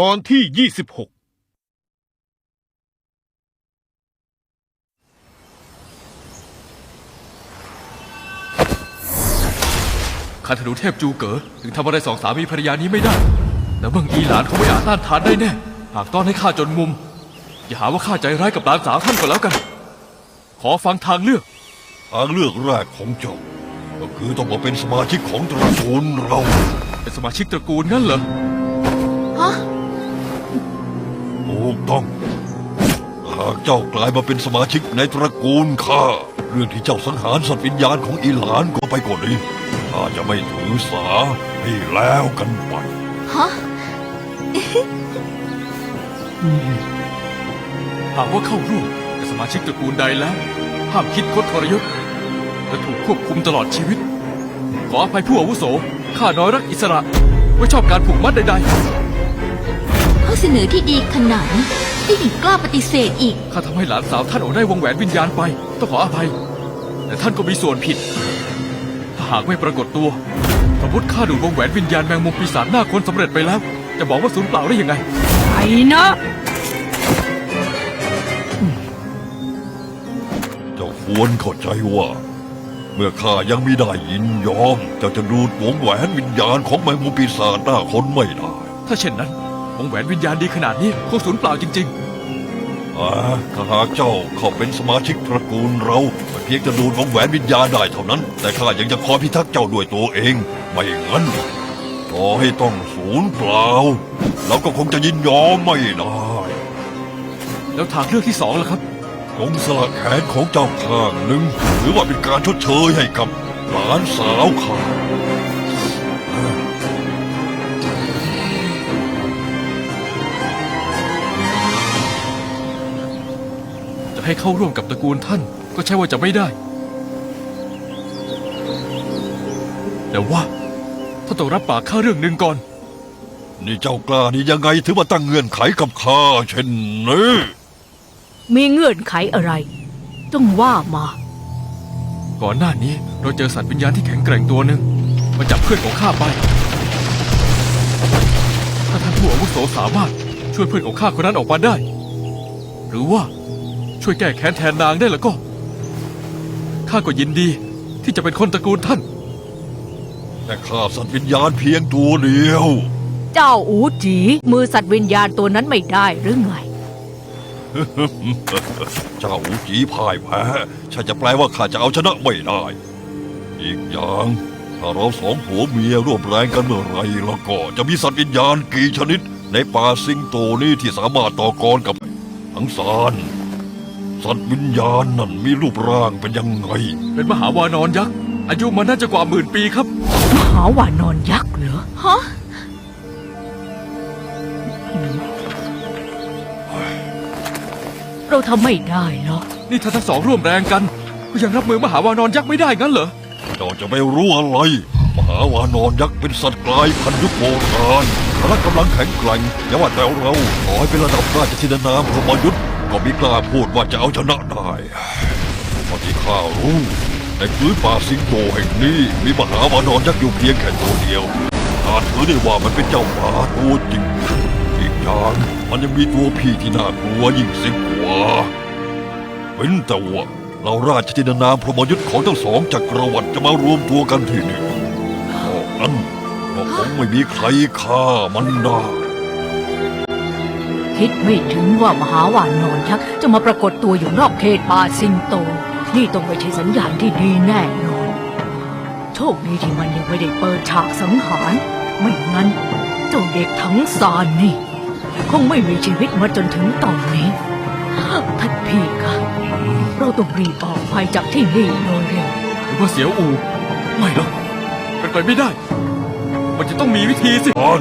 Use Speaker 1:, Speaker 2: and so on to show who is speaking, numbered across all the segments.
Speaker 1: ตอนที่ยี่สิบหก
Speaker 2: ข้าธนูเทพจูเก๋อถึงทำอะไรสองสามีภรรยานี้ไม่ได้แต่เมืองอีหลานเขาไม่อาจต้านทานได้แน่ หากต้อนให้ข้าจนมุม อย่าหาว่าข้าใจร้ายกับหลานสาวท่านก็แล้วกัน ขอฟังทางเลือก
Speaker 3: ทางเลือกแรกของเจ้า ก็คือต้องมาเป็นสมาชิกของตระกูลเรา
Speaker 2: เป็นสมาชิกตระกูลงั้นเหรอ
Speaker 4: ฮะ
Speaker 3: ถูกต้อง หากเจ้ากลายมาเป็นสมาชิกในตระกูลข้า เรื่องที่เจ้าสังหารสัตว์วิญญาณของอีหลานก็ไปกว่านี้ข้าจะไม่ถือสาให้แล้วกันไป
Speaker 4: ฮะ
Speaker 2: หากว่าเข้าร่วมเป็นสมาชิกตระกูลใดแล้ว ห้ามคิดคดทรยศและถูกควบคุมตลอดชีวิต ขออภัยผู้อาวุโสข้าน้อยรักอิสระ ไม่ชอบการผูกมัดใด
Speaker 4: เขาเสนอที่ดีขนาดนี้ที่ยังกล้าปฏิเสธอีก
Speaker 2: ๆข้าทำให้หลานสาวท่านอดได้วงแหวนวิญญาณไป ต้องขออภัย แต่ท่านก็มีส่วนผิด ถ้าหากไม่ปรากฏตัวสมมติข้าดูดวงแหวนวิญญาณแมงมุมปีศาจหน้าคนสำเร็จไปแล้ว จะบอกว่าสูญเปล่าได้ยังไง
Speaker 5: ไอ้นะ
Speaker 3: เจ้าควรเข้าใจว่า เมื่อข้ายังไม่ได้ยินยอม เจ้าจะดูดวงแหวนวิญญาณของแมงมุมปีศาจหน้าคนไม่ได้
Speaker 2: ถ้าเช่นนั้น วงแหวนวิญญาณดีขนาดนี้คงสูญเปล่าจริง
Speaker 3: อ่าถ้าหากเจ้าเข้าเป็นสมาชิกตระกูลเราไม่เพียงจะดูดวงแหวนวิญญาณได้เท่านั้น แต่ข้ายังจะคอยพิทักษ์เจ้าด้วยตัวเอง ไม่งั้นต่อให้ต้องสูญเปล่าเราก็คงจะยินยอมไม่ได้
Speaker 2: ๆ แล้วทางเลือกที่สองล่ะครับ
Speaker 3: จงสละแขนของเจ้าข้างหนึ่งหรือว่าเป็นการชดเชยให้กับหลานสาวข้า
Speaker 2: ให้เข้าร่วมกับตระกูลท่าน ก็ใช่ว่าจะไม่ได้ แต่ว่าถ้านต้องรับปากข้าเรื่องหนึ่งก่อน
Speaker 3: นี่เจ้ากล้านี่ยังไงถึงมาตั้งเงื่อนไขกับข้าเช่นนี้
Speaker 5: มีเงื่อนไขอะไร ต้องว่ามา
Speaker 2: ก่อนหน้านี้เราเจอสัตว์วิญญาณที่แข็งแกร่งตัวหนึ่งมาจับเพื่อนของข้าไป ถ้าท่านผู้อาวุโสสามารถช่วยเพื่อนของข้าคนนั้นออกมาได้ หรือว่า ช่วยแก้แค้นแทนนางได้แล้วก็ ข้าก็ยินดีที่จะเป็นคนตระกูลท่าน
Speaker 3: แต่ข้าสัตว์วิญญาณเพียงตัวเดียว
Speaker 5: เจ้าอูจี มือสัตว์วิญญาณตัวนั้นไม่ได้หรือไง
Speaker 3: เจ้าอูจีพ่ายแพ้ฉันจะแปลว่าข้าจะเอาชนะไม่ได้ อีกอย่าง ถ้าเราสองผัวเมียร่วมแรงกันเมื่อไหรแล้วก็จะมีสัตว์วิญญาณกี่ชนิด ในป่าสิงโตนี้ที่สามารถต่อกรกับทั้งสาร สัตว์วิญญาณนั่นมีรูปร่างเป็นยังไง
Speaker 2: เป็นมหาวานอนยักษ์ อายุมันน่าจะกว่าหมื่นปีครับ
Speaker 5: มหาวานอนยักษ์เหรอ
Speaker 4: ฮะ
Speaker 5: เราทำไม่ได้เหรอ
Speaker 2: นี่ถ้าทั้งสองร่วมแรงกัน ก็ยังรับมือมหาวานอนยักษ์ไม่ได้งั้นเหรอ
Speaker 3: เจ้าจะไม่รู้อะไร มหาวานอนยักษ์เป็นสัตว์กลายพันธุ์ยุคโบราณพละกำลังแข็งแกร่งอย่าว่าแต่เราขอให้เป็นระดับราชธินานามพรหมยุทธ์ ก็มีกล้าพูดว่าจะเอาชนะได้เพราะที่ข้ารู้ในพื้นป่าสิงโตแห่งนี้มีมหาวานอนยักษ์อยู่เพียงแค่ตัวเดียวอาจถือได้ว่ามันเป็นเจ้าป่าตัวจริง อีกอย่างมันยังมีตัวพี่ที่น่ากลัวยิ่งสิบกว่าเว้นแต่ว่าเราราชธินานามพรหมยุทธ์ของทั้งสองจักรวรรดิจะมารวมตัวกันที่นี่นอกนั้นก็คงไม่มีใครฆ่ามันได้
Speaker 5: คิดไม่ถึงว่ามหาวานอนยักษ์จะมาปรากฏตัวอยู่นอกเขตป่าสิงโต นี่ต้องไม่ใช่สัญญาณที่ดีแน่นอน โชคดีที่มันยังไม่ได้เปิดฉากสังหาร ไม่งั้นเจ้าเด็กทั้งสารนี่ คงไม่มีชีวิตมาจนถึงตอนนี้ท่านพี่คะเราต้องรีบออกไปจากที่นี่โดยเร็ว
Speaker 2: หรือว่าเสียวอู ไม่หรอกเป็นไปไม่ได้ มันจะต้องมีวิธีสิ
Speaker 3: ท่าน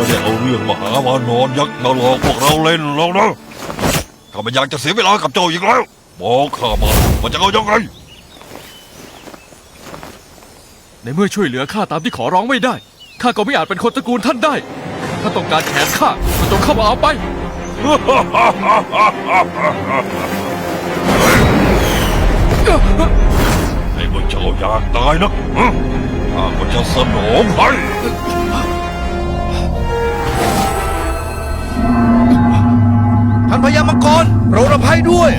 Speaker 3: ไม่ได้เอาเรื่องมหาวานอนยักษ์มาหลอกพวกเราเล่นแล้วนะข้าไม่อยากจะเสียเวลากับเจ้าอีกแล้วบอกข้ามามันจะเอายังไง
Speaker 2: ในเมื่อช่วยเหลือข้าตามที่ขอร้องไม่ได้ข้าก็ไม่อาจเป็นคนตระกูลท่านได้ ถ้าต้องการแขนข้าก็จงเข้ามาเอาไป
Speaker 3: ให้พวกเจ้าอยากตายนะฮะข้าก็จะสนองให้
Speaker 1: ท่านพญามังกรเราระภัยด้วย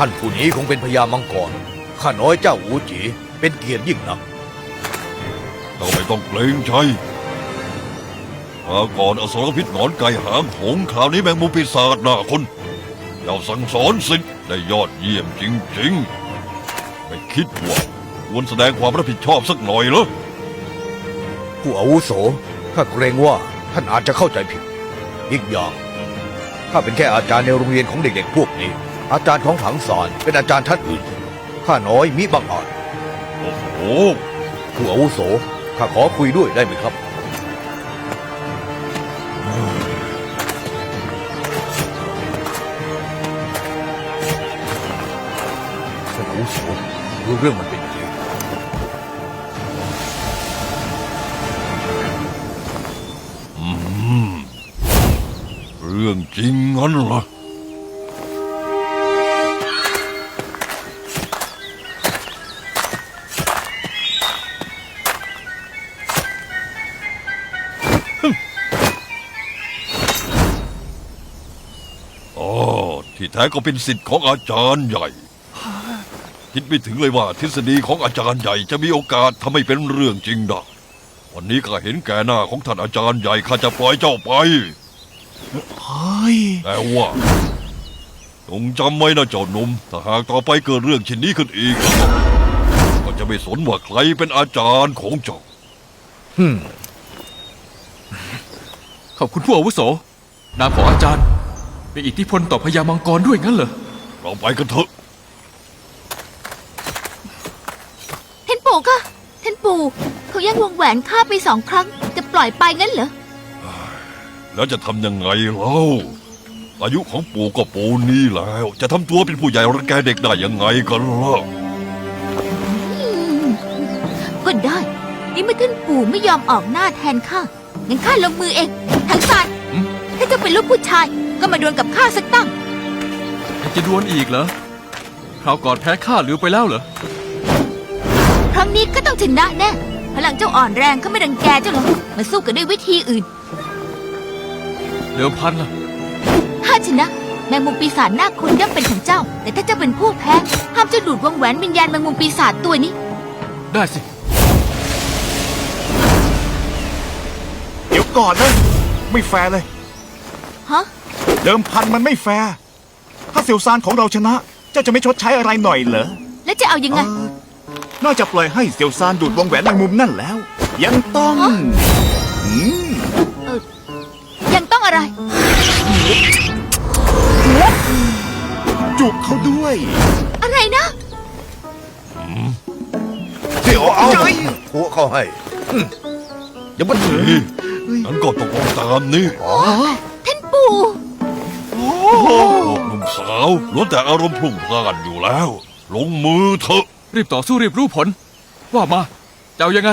Speaker 1: ท่านผู้นี้คงเป็นพญามังกร ข้าน้อยเจ้าอูจีเป็นเกียรติยิ่งนัก
Speaker 3: เราไม่ต้องเกรงใจมาก่อนอสรพิษหนอนไก่หางหงส์คราวนี้แมงมุมปีศาจหน้าคนเจ้าสั่งสอนสิทธิ์ได้ยอดเยี่ยมจริงๆ ไม่คิดว่าควรแสดงความรับผิดชอบสักหน่อยเหรอ
Speaker 1: ผู้อาวุโสข้าเกรงว่าท่านอาจจะเข้าใจผิด อีกอย่างข้าเป็นแค่อาจารย์ในโรงเรียนของเด็กๆพวกนี้ อาจารย์ของถังสารเป็นอาจารย์ท่านอื่น ข้าน้อยมิบังอาจ
Speaker 3: โอ้โห
Speaker 1: ผู้อาวุโสข้าขอคุยด้วยได้ไหมครับ ท่านอาวุโสรู้เรื่องมันเป็นยังไง
Speaker 3: เรื่องจริงงั้นเหรอ ที่แท้ก็เป็นสิทธิ์ของอาจารย์ใหญ่ คิดไม่ถึงเลยว่าทฤษฎีของอาจารย์ใหญ่จะมีโอกาสทำให้เป็นเรื่องจริงได้วันนี้ข้าเห็นแก่หน้าของท่านอาจารย์ใหญ่ข้าจะปล่อยเจ้าไป
Speaker 6: เฮ้ย
Speaker 3: แต่ว่าจงจำไว้นะเจ้าหนุ่มถ้าหากต่อไปเกิดเรื่องเช่นนี้ขึ้นอีก ก็จะไม่สนว่าใครเป็นอาจารย์ของเจ้า
Speaker 2: ขอบคุณผู้อาวุโสนามของอาจารย์ มีอิทธิพลต่อพญามังกรด้วยงั้นเหรอ
Speaker 3: เราไปกันเถอะ
Speaker 4: ท่านปู่คะท่านปู่เขาแย่งวงแหวนข้าไปสองครั้ง จะปล่อยไปงั้นเหรอ
Speaker 3: แล้วจะทำยังไงเล่า อายุของปู่ก็ปู่นี้แล้ว จะทำตัวเป็นผู้ใหญ่รังแกเด็กได้ยังไงกันล่ะ
Speaker 4: ก็ได้ นี่เมื่อท่านปู่ไม่ยอมออกหน้าแทนข้า งั้นข้าลงมือเอง ทั้งสาร
Speaker 2: อืม
Speaker 4: ถ้าเจะเป็นลูกผู้ชาย ก็มาดวลกับข้าสักตั้ง
Speaker 2: ยังจะดวลอีกเหรอคราวก่อนแพ้ข้าหรือไปแล้วเหรอ
Speaker 4: ครั้งนี้ก็ต้องชนะแน่ พลังเจ้าอ่อนแรงเขาไม่รังแกเจ้าหรอกมาสู้กันด้วยวิธีอื่น
Speaker 2: เดิมพันล่ะ
Speaker 4: ถ้าชนะ แมงมุมปีศาจหน้าคุณย่อมเป็นของเจ้า แต่ถ้าเจ้าเป็นผู้แพ้ ห้ามเจ้าดูดวงแหวนวิญญาณแมงมุมปีศาจตัวนี้
Speaker 2: ได้สิ
Speaker 6: เดี๋ยวก่อนนะ ไม่แฟร์เลย
Speaker 4: ฮะ
Speaker 6: เดิมพันมันไม่แฟร์ ถ้าเซียวซานของเราชนะ เจ้าจะไม่ชดใช้อะไรหน่อยเหรอ
Speaker 4: แล้วจะเอายังไง
Speaker 6: เออนอกจากปล่อยให้เซียวซานดูดวงแหวนในมุมนั่นแล้ว ยังต้อง
Speaker 4: ฮะ
Speaker 6: อืม
Speaker 4: ยังต้องอะไร
Speaker 6: จูบเขาด้วย
Speaker 4: อะไรนะ
Speaker 1: เสี่ยวเอา
Speaker 6: เจ้ย
Speaker 1: หัวเข้าให้อืมอย่ามาถือ
Speaker 3: นี่งั้นก็ตกลงตามนี้
Speaker 4: ท่านปู่
Speaker 3: พวกหนุ่มสาวล้วนแต่อารมณ์พลุ่งพล่านอยู่แล้ว ลงมือเถอะ
Speaker 2: รีบต่อสู้รีบรู้ผล ว่ามาจะเอายังไง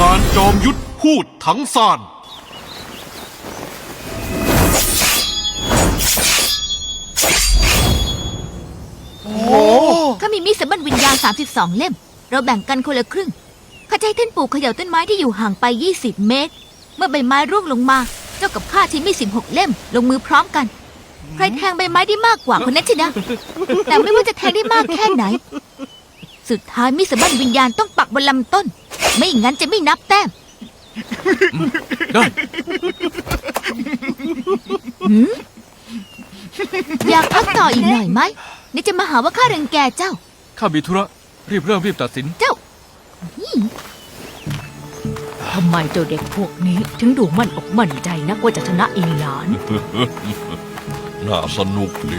Speaker 7: งานจอมยุทธพูดทั้งซาน
Speaker 4: ข้ามีมีดสมบัติวิญญาณ 32 เล่ม เราแบ่งกันคนละครึ่ง ข้าจะให้ท่านปู่เขย่าต้นไม้ที่อยู่ห่างไป 20 เมตร เมื่อใบไม้ร่วงลงมา เจ้ากับข้าใช้มีด16 เล่ม ลงมือพร้อมกัน ใครแทงใบไม้ได้มากกว่าคนนั้นชนะ แต่ไม่ว่าจะแทงได้มากแค่ไหน สุดท้ายมีดสมบัติวิญญาณต้องปักบนลำต้น ไม่งั้นจะไม่นับแต้ม
Speaker 2: ได้
Speaker 4: อยากพักต่ออีกหน่อยไหม เดี๋ยวจะมาหาว่าข้ารังแกเจ้า
Speaker 2: ข้ามีธุระรีบเริ่มรีบตัดสิน
Speaker 4: เจ้า
Speaker 5: ทำไมเจ้าเด็กพวกนี้ ถึงดูมั่นอกมั่นใจนักว่าจะชนะอีหลาน
Speaker 3: น่าสนุกดี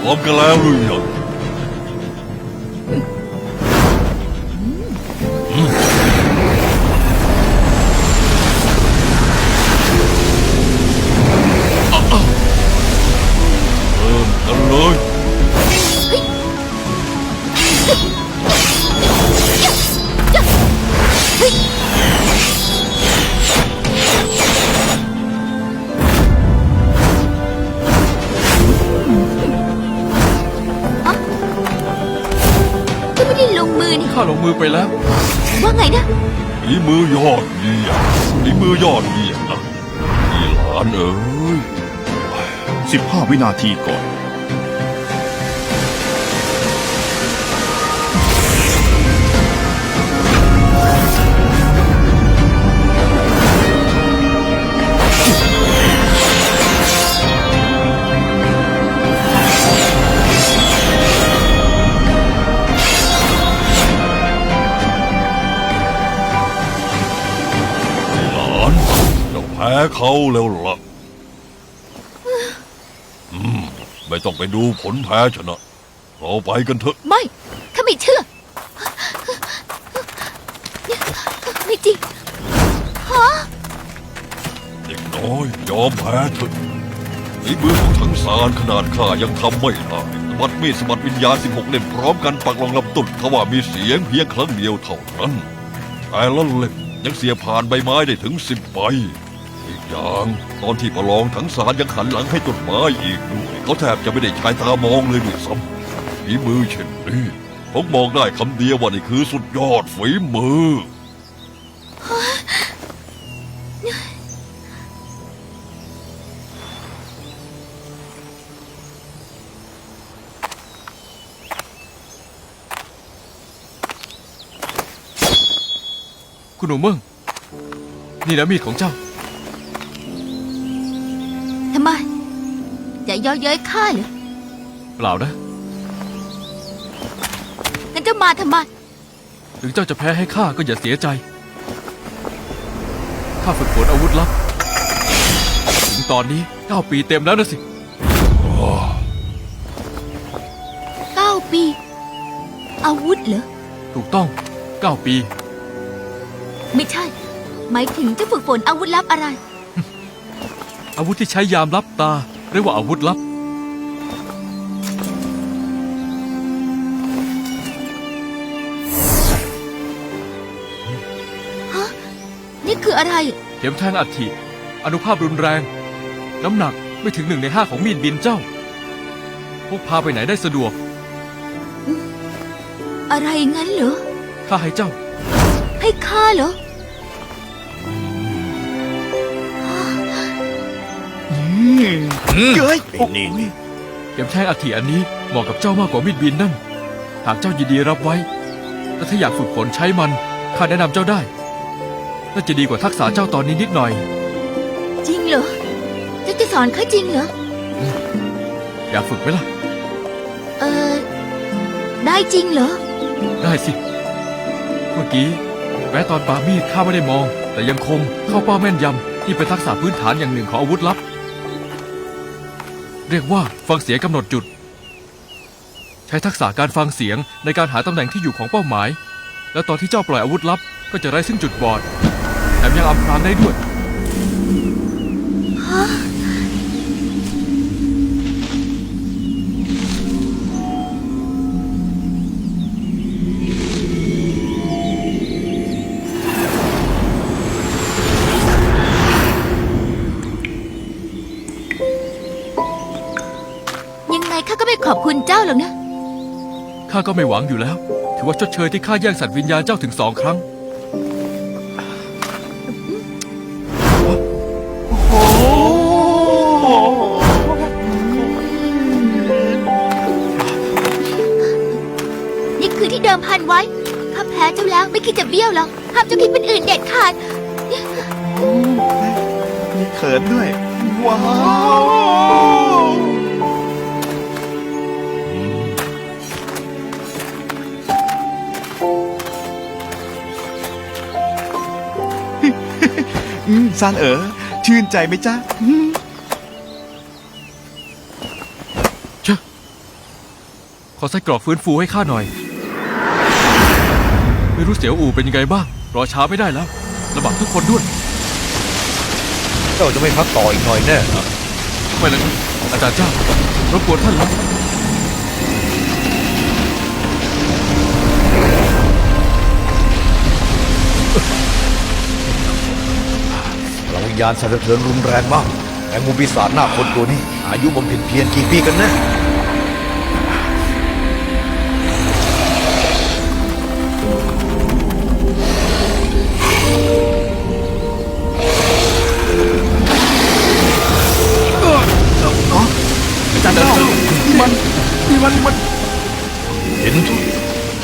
Speaker 3: พร้อมกันแล้วหรือยัง
Speaker 2: ไปแล้ว
Speaker 4: ว่าไงนะ
Speaker 3: ฝีมือยอดเยี่ยมฝีมือยอดเยี่ยมนะอีหลานเอ๋ย
Speaker 6: 15วินาทีก่อน
Speaker 3: พ้เขาแล้วล่ะ อืม ไม่ต้องไปดูผลแพ้ชนะ เราไปกันเถอะ
Speaker 4: ไม่ข้าไม่เชื่อ ไม่จริงฮะ
Speaker 3: เด็กน้อยยอมแพ้เถอะฝีมือของทั้งสารขนาดข้ายังทำไม่ได้สมัดมีดสมัดวิญญาณ 16 เล่มพร้อมกันปักลงลำตุดทว่ามีเสียงเพียงครั้งเดียวเท่านั้นแต่ละเล่มยังเสียผ่านใบไม้ได้ถึงสิบใบ อย่าง ตอนที่ประลองทั้งสารยังหันหลังให้ต้นไม้อีกด้วยเขาแทบจะไม่ได้ใช้ตามองเลยด้วยซ้ำฝีมือเช่นนี้ผมบอกได้คำเดียวว่านี่คือสุดยอดฝีมือ
Speaker 2: คุณหนูเมืองนี่นะมีดของเจ้า
Speaker 4: เย่อเย้ยข้าเหรอ
Speaker 2: เปล่านะ
Speaker 4: งั้นเจ้ามาทำไม
Speaker 2: ถึงเจ้าจะแพ้ให้ข้าก็อย่าเสียใจ ข้าฝึกฝนอาวุธลับ ถึงตอนนี้เก้าปีเต็มแล้วนะสิ
Speaker 4: เก้าปี อาวุธเหรอ
Speaker 2: ถูกต้องเก้าปี
Speaker 4: ไม่ใช่ หมายถึงเจะฝึกฝนอาวุธลับอะไร
Speaker 2: อาวุธที่ใช้ยามลับตา เรียกว่าอาวุธลับ
Speaker 4: นี่คืออะไร
Speaker 2: เข็มแทงอัฐิอนุภาพรุนแรง น้ำหนักไม่ถึงหนึ่งในห้าของมีดบินเจ้าพกพาไปไหนได้สะดวก
Speaker 4: อะไรงั้นเหรอ
Speaker 2: ข้าให้เจ้า
Speaker 4: ให้ข้าเหรอ
Speaker 6: เฮ้ย
Speaker 1: ไอ้นี่
Speaker 2: เข็มแทงอัฐิอันนี้เหมาะกับเจ้ามากกว่ามีดบินนั่น หากเจ้ายินดีรับไว้ และถ้าอยากฝึกฝนใช้มัน ข้าแนะนำเจ้าได้ น่าจะดีกว่าทักษะเจ้าตอนนี้นิดหน่อย
Speaker 4: จริงเหรอเจ้าจะสอนข้าจริงเหรอ
Speaker 2: อยากฝึกไหมล่ะ
Speaker 4: เออ ได้จริงเหรอ
Speaker 2: ได้สิ เมื่อกี้แม้ตอนปามีดข้าไม่ได้มอง แต่ยังคงเข้าเป้าแม่นยำที่เป็นทักษะพื้นฐานอย่างหนึ่งของอาวุธลับ เรียกว่าฟังเสียงกำหนดจุด ใช้ทักษะการฟังเสียงในการหาตำแหน่งที่อยู่ของเป้าหมาย และตอนที่เจ้าปล่อยอาวุธลับ ก็จะไร้ซึ่งจุดบอดแถมยังอำพรางได้ด้วย
Speaker 4: ยัง หรอกนะ
Speaker 2: ข้าก็ไม่หวังอยู่แล้ว ถือว่าชดเชยที่ข้าแย่งสัตว์วิญญาณเจ้าถึงสองครั้ง
Speaker 4: นี่คือที่เดิมพันไว้ ข้าแพ้เจ้าแล้วไม่คิดจะเบี้ยวหรอกห้ามเจ้าคิดเป็นอื่นเด็ดขาด
Speaker 6: มีเขินด้วย ว้าว อืมซานเอ๋อชื่นใจไหมจ๊ะอืม
Speaker 2: ขอไส้กรอกฟื้นฟูให้ข้าหน่อย ไม่รู้เสียวอูเป็นยังไงบ้าง รอช้าไม่ได้แล้วลำบากทุกคนด้วย
Speaker 1: เจ้าจะไม่พักต่ออีกหน่อยแน่นะ
Speaker 2: ไม่แล้วครับอาจารย์เจ้ารบกวนท่านแล้ว
Speaker 1: ญาณสนสะเทือนรุนแรงมากแองมูมปีศาจหน้าคนตัวนี้ อายุมันเพียนเพียนกี่ปีกันนะจันเจ้า
Speaker 6: มันนี่มันมัน
Speaker 1: เห็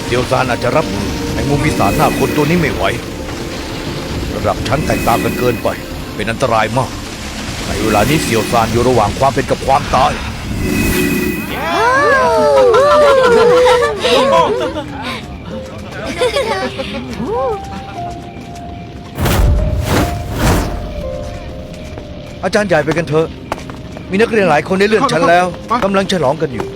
Speaker 1: เดียวซานอาจจะรับไอ้มูมปีศาจหน้าคนตัวนี้ไม่ไหว ระดับชั้นแตกต่างกันเกินไป เป็นอันตรายมากในเวลานี้เซียวซานอยู่ระหว่างความเป็นกับความตายอาจารย์ใหญ่ไปกันเถอะ มีนักเรียนหลายคนได้เลื่อนชั้นแล้วกำลังฉลองกันอยู่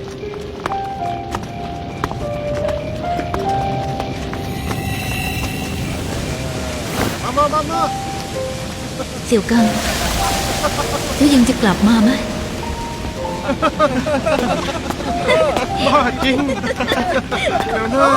Speaker 4: เสี่ยวกังเจ้ายังจะกลับมาไหม
Speaker 7: บ้าจริงแล้วน่า